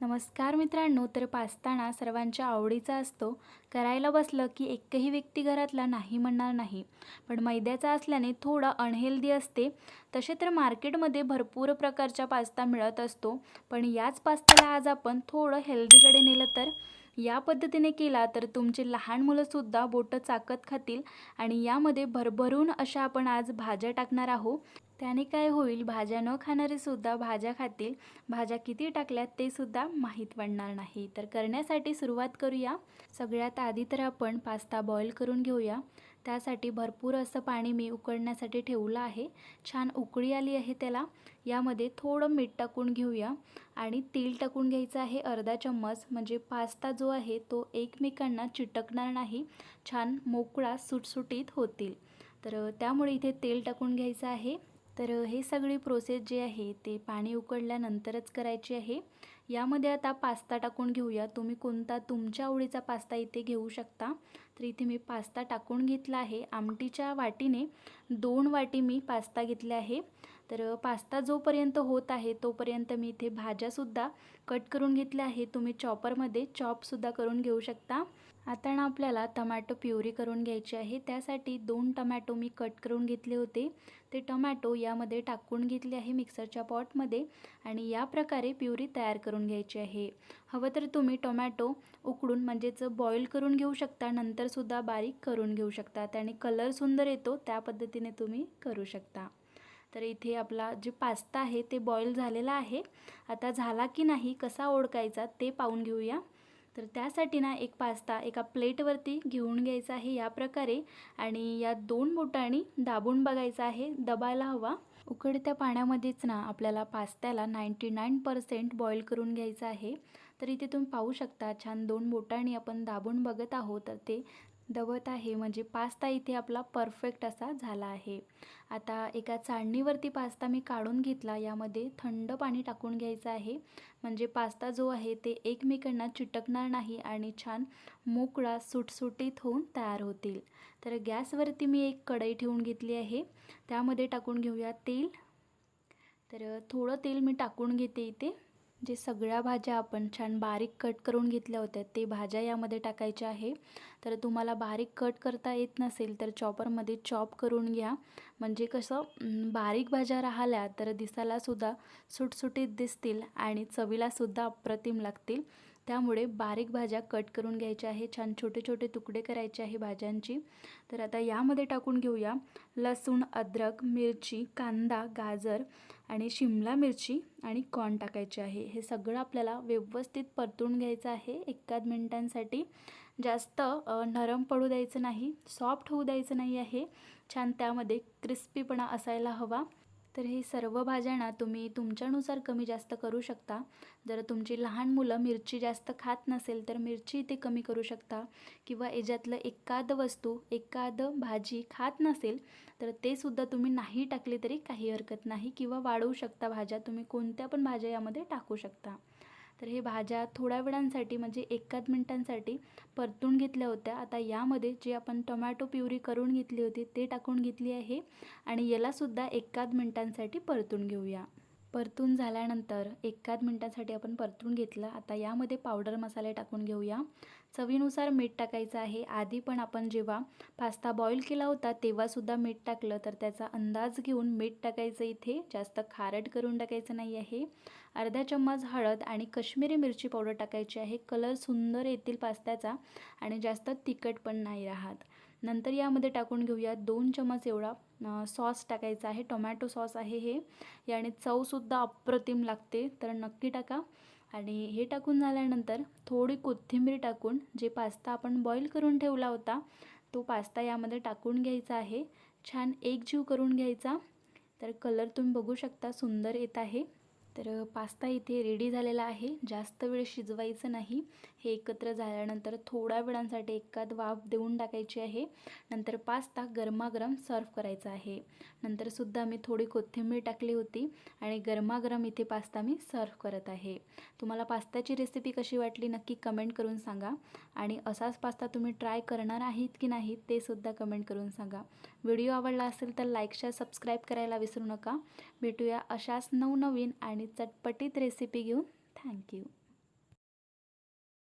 नमस्कार मित्रांनो तर पास्ताना सर्वांच्या आवडीचा असतो करायला बसलं की एकही व्यक्ती घरातला नाही म्हणणार नाही. पण मैद्याचा असल्याने थोडं अनहेल्दी असते. तसे तर मार्केटमध्ये भरपूर प्रकारचा पास्ता मिळत असतो. पण याच पास्त्याला आज आपण थोडं हेल्दीकडे नेलं तर? या पद्धतीने केला तर तुमची लहान मुलंसुद्धा बोटं चाकत खातील आणि यामध्ये भरभरून अशा आपण आज भाज्या टाकणार आहोत. त्याने काय होईल? भाज्या न खाणारेसुद्धा भाज्या खातील. भाज्या किती टाकल्यात ते सुद्धा माहीत पडणार नाही. तर करण्यासाठी सुरुवात करूया. सगळ्यात आधी तर आपण पास्ता बॉईल करून घेऊया. त्यासाठी भरपूर असं पाणी मी उकळण्यासाठी ठेवलं आहे. छान उकळी आली आहे त्याला. यामध्ये थोडं मीठ टाकून घेऊया. आणि तेल टाकून घ्यायचं आहे अर्धा चम्मच. म्हणजे पास्ता जो आहे तो एकमेकांना चिटकणार नाही. छान मोकळा सुटसुटीत होतील. तर त्यामुळे इथे तेल टाकून घ्यायचं आहे. तर हे सगळी प्रोसेस जी आहे ते पाणी उकडल्यानंतरच करायची आहे. यामध्ये आता पास्ता टाकून घेऊया. तुम्ही कोणता तुमच्या आवडीचा पास्ता इथे घेऊ शकता. तर इथे मी पास्ता टाकून घेतला आहे. आमटीच्या वाटीने दोन वाटी मी पास्ता घेतले आहे. तर पास्ता जोपर्यंत होत आहे तोपर्यंत मी इथे भाज्यासुद्धा कट करून घेतल्या आहे तुम्ही चॉपरमध्ये चॉपसुद्धा करून घेऊ शकता. आता ना आपल्याला टमॅटो प्युरी करून घ्यायची आहे. त्यासाठी दोन टमॅटो मी कट करून घेतले होते. ते टमॅटो यामध्ये टाकून घेतले आहे मिक्सरच्या पॉटमध्ये आणि या प्रकारे प्युरी तयार करून घ्यायची आहे. हवं तर तुम्ही टोमॅटो उकडून म्हणजेच बॉईल करून घेऊ शकता नंतरसुद्धा बारीक करून घेऊ शकता. त्याने कलर सुंदर येतो त्या पद्धतीने तुम्ही करू शकता. तर इथे आपला जे पास्ता आहे ते बॉईल झालेला आहे. आता झाला की नाही कसा ओळखायचा ते पाहून घेऊया. तर त्यासाठी ना एक पास्ता एका प्लेटवरती घेऊन घ्यायचा आहे या प्रकारे. आणि या दोन बोटांनी दाबून बघायचा आहे दबायला हवा. उकडत्या पाण्यामध्येच ना आपल्याला पास्त्याला नाईंटी नाईन पर्सेंट बॉईल करून घ्यायचं आहे. तर इथे तुम्ही पाहू शकता छान दोन बोटांनी आपण दाबून बघत आहोत. तर ते दवत आहे. म्हणजे पास्ता इथे आपला परफेक्ट असा झाला आहे. आता एका चाळणीवरती पास्ता मी काढून घेतला. यामध्ये थंड पाणी टाकून घ्यायचं आहे. म्हणजे पास्ता जो आहे ते एकमेकांना चिटकणार नाही आणि छान मोकळा सुटसुटीत होऊन तयार होतील. तर गॅसवरती मी एक कढई ठेवून घेतली आहे. त्यामध्ये टाकून घेऊया तेल. तर थोडं तेल मी टाकून घेते इथे. जे सगळ्या भाज्या आपण छान बारीक कट करून घेतल्या होत्या ते भाज्या यामध्ये टाकायच्या आहे. तर तुम्हाला बारीक कट करता येत नसेल तर चॉपरमध्ये चॉप करून घ्या. म्हणजे कसं बारीक भाज्या राहिल्या तर दिसायलासुद्धा सुटसुटीत दिसतील आणि चवीलासुद्धा अप्रतिम लागतील. त्यामुळे बारीक भाज्या कट करून घ्यायच्या आहे छान छोटे छोटे तुकडे करायचे आहे भाज्यांची. तर आता यामध्ये टाकून घेऊया लसूण अद्रक मिरची कांदा गाजर आणि शिमला मिरची आणि कॉर्न टाकायचे आहे. हे सगळं आपल्याला व्यवस्थित परतून घ्यायचं आहे एकाद मिनटांसाठी. जास्त नरम पडू द्यायचं नाही सॉफ्ट होऊ द्यायचं नाही आहे. छान त्यामध्ये क्रिस्पीपणा असायला हवा. तर हे सर्व भाज्यांना तुम्ही तुमच्यानुसार कमी जास्त करू शकता. जर तुमची लहान मुलं मिरची जास्त खात नसेल तर मिरची इथे कमी करू शकता. किंवा याच्यातलं एखादं वस्तू एखादं भाजी खात नसेल तर ते सुद्धा तुम्ही नाही टाकले तरी काही हरकत नाही. किंवा वाढवू शकता भाज्या तुम्ही कोणत्या पण भाज्या यामध्ये टाकू शकता. तर हे भाज्या थोड्या वेळांसाठी म्हणजे एकाद मिनटांसाठी परतून घेतल्या होत्या. आता यामध्ये जे आपण टोमॅटो प्युरी करून घेतली होती ते टाकून घेतली आहे. आणि यालासुद्धा एकाद मिनटांसाठी परतून घेऊया. परतून झाल्यानंतर एकाद मिनटासाठी आपण परतून घेतलं. आता यामध्ये पावडर मसाले टाकून घेऊया. चवीनुसार मीठ टाकायचं आहे. आधी पण आपण जेव्हा पास्ता बॉईल केला होता तेव्हासुद्धा मीठ टाकलं. तर त्याचा अंदाज घेऊन मीठ टाकायचं इथे. जास्त खारट करून टाकायचं नाही आहे. अर्धा चम्मच हळद आणि कश्मीरी मिरची पावडर टाकायची आहे. कलर सुंदर येतील पास्त्याचा आणि जास्त तिखट पण नाही राहत. नंतर यामध्ये टाकून घेऊया दोन चमच एवढा सॉस टाकायचा आहे. टोमॅटो सॉस आहे हे. याने चवसुद्धा अप्रतिम लागते. तर नक्की टाका. आणि हे टाकून झाल्यानंतर थोडी कोथिंबीर टाकून जे पास्ता आपण बॉईल करून ठेवला होता तो पास्ता यामध्ये टाकून घ्यायचा आहे. छान एकजीव करून घ्यायचा. तर कलर तुम्ही बघू शकता सुंदर येत आहे. तर पास्ता इथे रेडी झालेला आहे. जास्त वेळ शिजवायचं नाही. हे एकत्र झाल्यानंतर थोड्या वेळांसाठी एकाद वाफ देऊन टाकायची आहे. नंतर पास्ता गरमागरम सर्व करायचा आहे. नंतरसुद्धा मी थोडी कोथिंबीर टाकली होती आणि गरमागरम इथे पास्ता मी सर्व करत आहे. तुम्हाला पास्ताची रेसिपी कशी वाटली नक्की कमेंट करून सांगा. आणि असाच पास्ता तुम्ही ट्राय करणार आहेत की नाही ते सुद्धा कमेंट करून सांगा. व्हिडिओ आवडला असेल तर लाईक शेअर सबस्क्राईब करायला विसरू नका. भेटूया अशाच नवनवीन आणि चटपटीत रेसिपी घेऊन. थँक्यू.